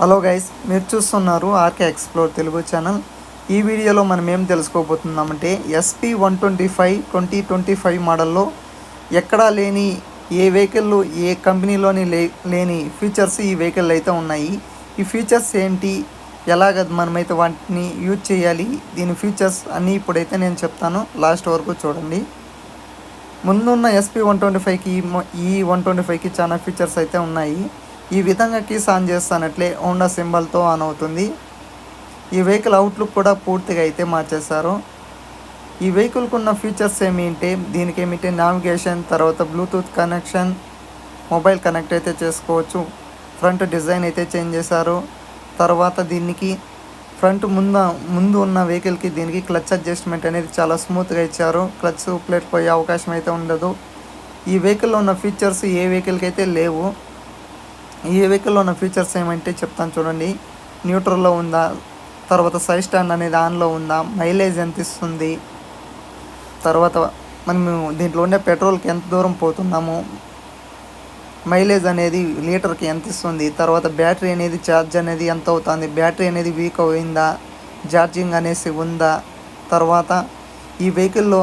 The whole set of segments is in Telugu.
హలో గైస్ మీరు చూస్తున్నారు ఆర్కే ఎక్స్ప్లోర్ తెలుగు ఛానల్. ఈ వీడియోలో మనం ఏం తెలుసుకోబోతున్నామంటే SP one twenty five twenty twenty five మోడల్లో ఎక్కడా లేని ఏ వెహికల్ ఏ కంపెనీలోని లే లేని ఫీచర్స్ ఈ వెహికల్ అయితే ఉన్నాయి. ఈ ఫీచర్స్ ఏంటి? ఎలాగ మనమైతే వాటిని యూజ్ చేయాలి? దీని ఫీచర్స్ అన్నీ ఇప్పుడైతే నేను చెప్తాను. లాస్ట్ వరకు చూడండి. ముందున్న ఎస్పీ వన్ ట్వంటీ ఫైవ్కి ఈ వన్ ట్వంటీ ఫైవ్కి చాలా ఫీచర్స్ అయితే ఉన్నాయి. ఈ విధంగా కీస్ ఆన్ చేస్తానట్లే హోండా సింబల్తో ఆన్ అవుతుంది. ఈ వెహికల్ అవుట్లుక్ కూడా పూర్తిగా అయితే మార్చేశారు. ఈ వెహికల్కి ఉన్న ఫీచర్స్ ఏమిటి దీనికి ఏమిటి నావిగేషన్ తర్వాత బ్లూటూత్ కనెక్షన్ మొబైల్ కనెక్ట్ అయితే చేసుకోవచ్చు. ఫ్రంట్ డిజైన్ అయితే చేంజ్ చేశారు. తర్వాత దీనికి ఫ్రంట్ ముందు ముందు ఉన్న వెహికల్కి దీనికి క్లచ్ అడ్జస్ట్మెంట్ అనేది చాలా స్మూత్గా ఇచ్చారు. క్లచ్ ప్లేట్ పోయే అవకాశం అయితే ఉండదు. ఈ వెహికల్లో ఉన్న ఫీచర్స్ ఏ వెహికల్కి అయితే లేవు ఈ వెహికల్లో ఉన్న ఫీచర్స్ ఏమంటే చెప్తాను చూడండి. న్యూట్రల్లో ఉందా? తర్వాత సైడ్ స్టాండ్ అనేది ఆన్లో ఉందా? మైలేజ్ ఎంత ఇస్తుంది? తర్వాత మనము దీంట్లో ఉండే పెట్రోల్కి ఎంత దూరం పోతున్నాము? మైలేజ్ అనేది లీటర్కి ఎంత ఇస్తుంది? తర్వాత బ్యాటరీ అనేది ఛార్జ్ అనేది ఎంత అవుతుంది? బ్యాటరీ అనేది వీక్ అయిందా? ఛార్జింగ్ అనేసి ఉందా? తర్వాత ఈ వెహికల్లో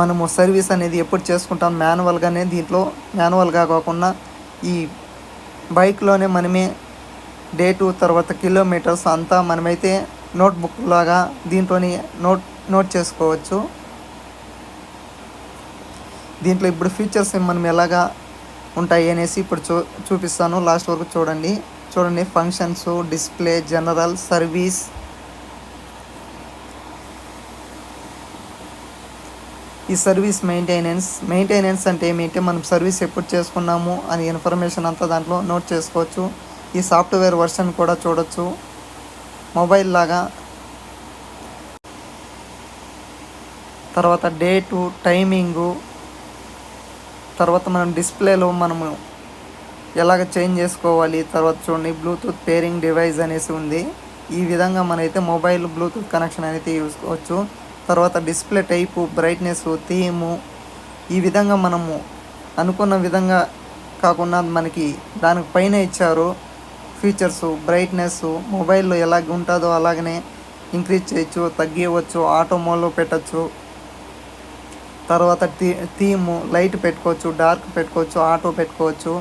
మనము సర్వీస్ అనేది ఎప్పుడు చేసుకుంటాం? మాన్యువల్గానే దీంట్లో మాన్యువల్గా కాకుండా ఈ బైక్లోనే మనమే డే టూ తర్వాత కిలోమీటర్స్ అంతా మనమైతే నోట్బుక్ లాగా దీంట్లోని నోట్ నోట్ చేసుకోవచ్చు. దీంట్లో ఇప్పుడు ఫీచర్స్ మనం ఎలాగా ఉంటాయి అనేసి ఇప్పుడు చూ చూపిస్తాను. లాస్ట్ వరకు చూడండి. చూడండి ఫంక్షన్స్ డిస్ప్లే జనరల్ సర్వీస్ ఈ సర్వీస్ మెయింటెనెన్స్ మెయింటెనెన్స్ అంటే ఏమిటి? మనం సర్వీస్ ఎప్పుడు చేసుకున్నాము అని ఇన్ఫర్మేషన్ అంతా దాంట్లో నోట్ చేసుకోవచ్చు. ఈ సాఫ్ట్వేర్ వర్షన్ కూడా చూడొచ్చు. మొబైల్ లాగా. తర్వాత డేటు టైమింగు. తర్వాత మనం డిస్ప్లేలో మనము ఎలాగ చేంజ్ చేసుకోవాలి? తర్వాత చూడండి బ్లూటూత్ పేరింగ్ డివైస్ అనేసి ఉంది. ఈ విధంగా మనైతే మొబైల్ బ్లూటూత్ కనెక్షన్ అయితే చూసుకోవచ్చు తర్వాత డిస్ప్లే టైపు బ్రైట్నెస్ థీము ఈ విధంగా మనము అనుకున్న విధంగా కాకుండా మనకి దానికి పైన ఇచ్చారు. ఫీచర్స్ బ్రైట్నెస్ మొబైల్లో ఎలా ఉంటుందో అలాగనే ఇంక్రీజ్ చేయొచ్చు తగ్గివచ్చు ఆటో మోడ్లో పెట్టచ్చు. తర్వాత థీ థీము లైట్ పెట్టుకోవచ్చు డార్క్ పెట్టుకోవచ్చు ఆటో పెట్టుకోవచ్చు.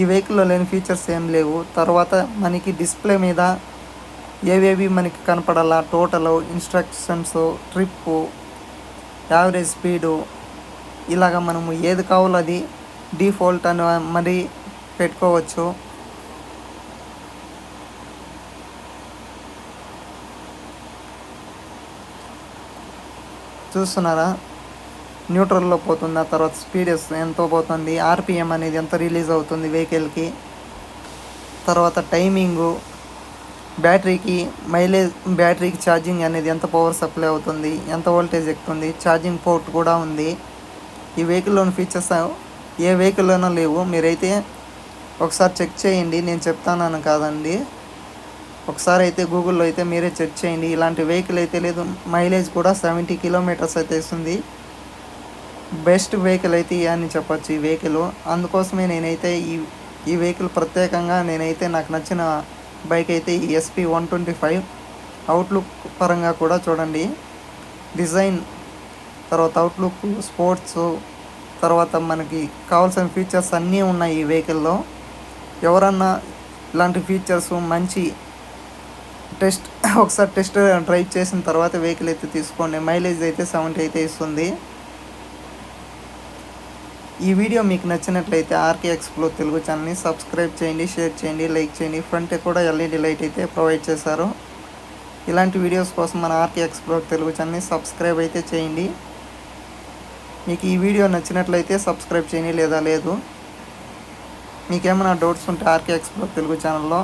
ఈ వెహికల్లో లేని ఫీచర్స్ ఏం లేవు. తర్వాత మనకి డిస్ప్లే మీద ఏవేవి మనకి కనపడాలా? Total instructions trip average speed ఇలాగ మనము ఏది కావాలో అది డిఫాల్ట్ అని మరి పెట్టుకోవచ్చు. చూస్తున్నారా? న్యూట్రల్లో పోతుంది ఆ తర్వాత స్పీడ్ ఎంతో పోతుంది ఆర్పిఎం అనేది ఎంత రిలీజ్ అవుతుంది వెహికల్కి. తర్వాత టైమింగు బ్యాటరీకి మైలేజ్ బ్యాటరీకి ఛార్జింగ్ అనేది ఎంత పవర్ సప్లై అవుతుంది ఎంత వోల్టేజ్ ఎక్కుతుంది ఛార్జింగ్ పోర్ట్ కూడా ఉంది. ఈ వెహికల్లోని ఫీచర్స్ ఏ వెహికల్లోనూ లేవు. మీరైతే ఒకసారి చెక్ చేయండి. నేను చెప్తానని కాదండి. ఒకసారి అయితే గూగుల్లో అయితే మీరే చెక్ చేయండి. ఇలాంటి వెహికల్ అయితే లేదు. మైలేజ్ కూడా సెవెంటీ కిలోమీటర్స్ అయితే ఇస్తుంది బెస్ట్ వెహికల్ అయితే అని చెప్పొచ్చు ఈ వెహికల్ అందుకోసమే నేనైతే ఈ ఈ వెహికల్ ప్రత్యేకంగా నేనైతే నాకు నచ్చిన బైక్ అయితే ఈ SP one twenty five. Outlook పరంగా కూడా చూడండి. డిజైన్ తర్వాత అవుట్లుక్ స్పోర్ట్స్ తర్వాత మనకి కావాల్సిన ఫీచర్స్ అన్నీ ఉన్నాయి ఈ వెహికల్లో ఎవరన్నా ఇలాంటి ఫీచర్స్ మంచి టెస్ట్ ఒకసారి టెస్ట్ డ్రైవ్ చేసిన తర్వాత వెహికల్ అయితే తీసుకోండి. మైలేజ్ అయితే సెవెంటీ అయితే ఇస్తుంది. ఈ వీడియో మీకు నచ్చినట్లయితే ఆర్కే ఎక్స్ప్లో తెలుగు ఛానల్ని సబ్స్క్రైబ్ చేయండి షేర్ చేయండి లైక్ చేయండి. ఫ్రంట్ కూడా ఎల్ఈడి లైట్ అయితే ప్రొవైడ్ చేశారు. ఇలాంటి వీడియోస్ కోసం మన ఆర్కే ఎక్స్ప్లో తెలుగు ఛానల్ని సబ్స్క్రైబ్ అయితే చేయండి. మీకు ఈ వీడియో నచ్చినట్లయితే సబ్స్క్రైబ్ చేయండి లేదా లేదు. మీకేమైనా డౌట్స్ ఉంటే ఆర్కే ఎక్స్ప్లో తెలుగు ఛానల్లో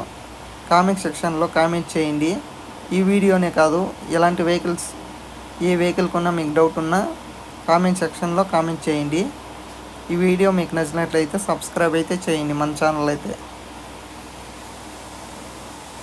కామెంట్ సెక్షన్లో కామెంట్ చేయండి. ఈ వీడియోనే కాదు ఎలాంటి వెహికల్స్ ఏ వెహికల్ కొన్నా మీకు డౌట్ ఉన్నా కామెంట్ సెక్షన్లో కామెంట్ చేయండి. ఈ వీడియో మీకు నచ్చినట్లయితే సబ్స్క్రైబ్ అయితే చేయండి. మన ఛానల్ అయితే